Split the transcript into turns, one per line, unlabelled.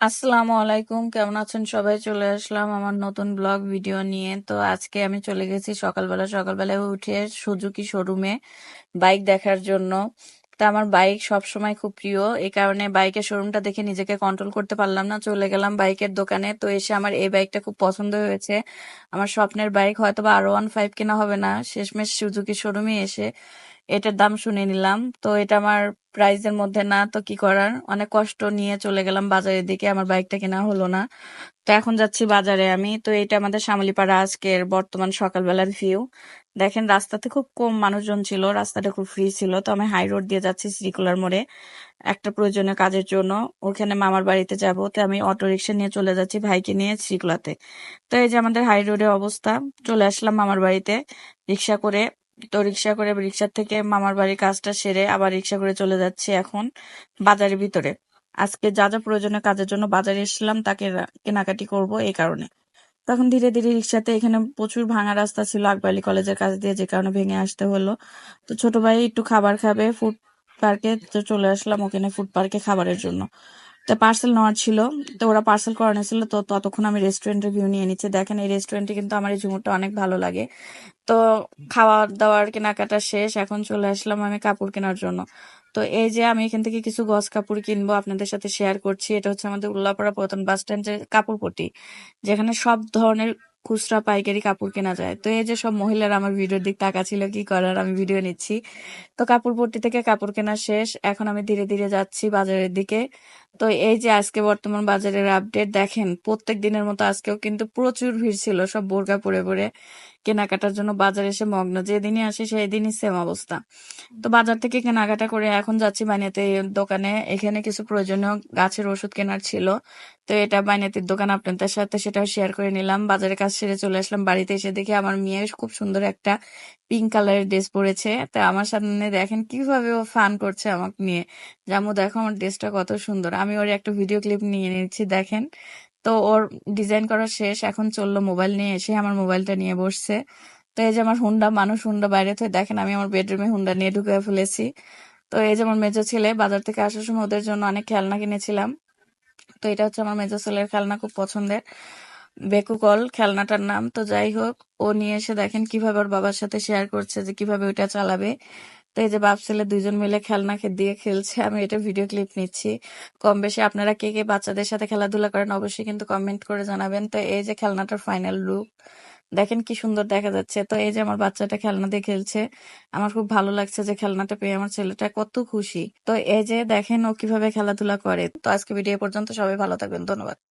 আসসালামু আলাইকুম, কেমন আছেন সবাই? চলে আসলাম আমার নতুন ব্লগ ভিডিও নিয়ে। তো আজকে আমি চলে গেছি সকালবেলা। সকালবেলায় উঠে সুজুকি শোরুমে বাইক দেখার জন্য। তা আমার বাইক সব সময় খুব প্রিয়। এই কারণে বাইকের শোরুমটা দেখে নিজেকে কন্ট্রোল করতে পারলাম না। চলে গেলাম বাইকের দোকানে। তো এসে আমার এই বাইকটা খুব পছন্দ হয়েছে। আমার স্বপ্নের বাইক হয়তো বা আরও ওয়ান ফাইভ কেনা হবে না। শেষমেশ সুজুকি শোরুমে এসে এটার দাম শুনে নিলাম। তো এটা আমার প্রাইজের মধ্যে না, তো কি করার? অনেক কষ্ট নিয়ে চলে গেলাম বাজারের দিকে, আমার বাইকটা কেনা হলো না। তো এখন যাচ্ছি বাজারে আমি। তো এটা আমাদের শ্যামলীপাড়া আজকের বর্তমান সকালবেলার ভিউ দেখেন, রাস্তাতে খুব কম মানুষজন ছিল, রাস্তাটা খুব ফ্রি ছিল। তো আমি হাই রোড দিয়ে যাচ্ছি শ্রীকুলার মোড়ে, একটা প্রয়োজনীয় কাজের জন্য। ওখানে মামার বাড়িতে যাব। তো আমি অটো রিক্সা নিয়ে চলে যাচ্ছি ভাইকে নিয়ে শ্রীকুলাতে। তো এই যে আমাদের হাই রোডের অবস্থা, চলে আসলাম মামার বাড়িতে, রিক্সা করে তো রিক্সা করে রিক্সার থেকে মামার বাড়ির কাজটা সেরে আবার রিক্সা করে চলে যাচ্ছি এখন বাজারের ভিতরে। আজকে যা যা প্রয়োজনীয় কাজের জন্য বাজারে এসেছিলাম তাকে কেনাকাটি করব এই কারণে। তখন ধীরে ধীরে রিক্সাতে এখানে প্রচুর ভাঙা রাস্তা ছিল আকবালি কলেজের কাছ দিয়ে, যে কারণে ভেঙে আসতে হলো। তো ছোট ভাই একটু খাবার খাবে ফুড পার্কে চলে আসলাম ওখানে ফুড পার্কে খাবারের জন্য। তো পার্সেল নেওয়ার ছিল, তো ওরা পার্সেল করানো ছিল তো ততক্ষণ আমি রেস্টুরেন্টের ভিউ নিয়ে নিচ্ছি। দেখেন, এই রেস্টুরেন্টে কিন্তু আমার এই ঝুমুরটা অনেক ভালো লাগে। তো খাওয়া দাওয়ার কেনাকাটা শেষ, এখন চলে আসলাম আমি কাপড় কেনার জন্য। তো এই যে আমি এখান থেকে কিছু গস কাপড় কিনবো আপনাদের সাথে শেয়ার করছি, এটা হচ্ছে আমাদের উল্লাপাড়া প্রধান বাস স্ট্যান্ডের কাপড়পট্টি, যেখানে সব ধরনের খুচরা পাইকারি কাপড় কেনা যায়। তো এই যে সব মহিলারা আমার ভিডিওর দিক তাকাছিল কি করার, আমি ভিডিও নিচ্ছি। তো কাপড়পট্টি থেকে কাপড় কেনা শেষ, এখন আমি ধীরে ধীরে যাচ্ছি বাজারের দিকে। তো এই যে আজকে বর্তমান বাজারের আপডেট দেখেন, প্রত্যেক দিনের মতো আজকেও কিন্তু প্রচুর ভিড় ছিল, সব বোরকা পরে পরে কেনাকাটার জন্য বাজারে এসে মগ্ন, যেদিনই আসি সেই দিনই সেম অবস্থা। তো বাজার থেকে কেনাকাটা করে এখন যাচ্ছি বাইনাতে দোকানে, এখানে কিছু প্রয়োজনীয় গাছের ওষুধ কেনার ছিল। তো এটা বাইনাতির দোকান আপনাদের সাথে সেটাও শেয়ার করে নিলাম। বাজারে কাজ সেরে চলে আসলাম বাড়িতে এসে দেখি আমার মেয়ে খুব সুন্দর একটা পিঙ্ক কালারের ড্রেস পরেছে। তো আমার সামনে দেখেন কীভাবে ও ফান করছে আমাকে নিয়ে। জামু দেখো আমার ড্রেসটা কত সুন্দর। আমি ওর একটা ভিডিও ক্লিপ নিয়ে নিচ্ছি দেখেন। তো ওর ডিজাইন করা শেষ, এখন চলল মোবাইল নিয়ে এসে আমার মোবাইলটা নিয়ে বসছে। তো এই যে আমার হুন্ডা মানুষ হুন্ডা বাইরে থেকে দেখেন আমি আমার বেডরুমে হুন্ডা নিয়ে ঢুকে ফেলেছি। তো এই যে আমার মেজো ছেলে, বাজার থেকে আসার সময় ওদের জন্য অনেক খেলনা কিনেছিলাম। তো এটা হচ্ছে আমার মেজো ছেলের খেলনা, খুব পছন্দের। বেকুকল খেলনাটার নাম। তো যাই হোক, ও নিয়ে এসে দেখেন কীভাবে ওর বাবার সাথে শেয়ার করছে যে কীভাবে ওইটা চালাবে। তো এই যে বাপ ছেলে দুইজন মিলে খেলনা দিয়ে খেলছে, আমি এটা ভিডিও ক্লিপ নিচ্ছি। কম বেশি আপনারা কে কে বাচ্চাদের সাথে খেলাধুলা করেন অবশ্যই কিন্তু কমেন্ট করে জানাবেন। তো এই যে খেলনাটার ফাইনাল লুক দেখেন কি সুন্দর দেখা যাচ্ছে। তো এই যে আমার বাচ্চাটা খেলনা দিয়ে খেলছে, আমার খুব ভালো লাগছে যে খেলনাটা পেয়ে আমার ছেলেটা কত খুশি। তো এই যে দেখেন ও কীভাবে খেলাধুলা করে। তো আজকে ভিডিও পর্যন্ত সবাই ভালো থাকবেন, ধন্যবাদ।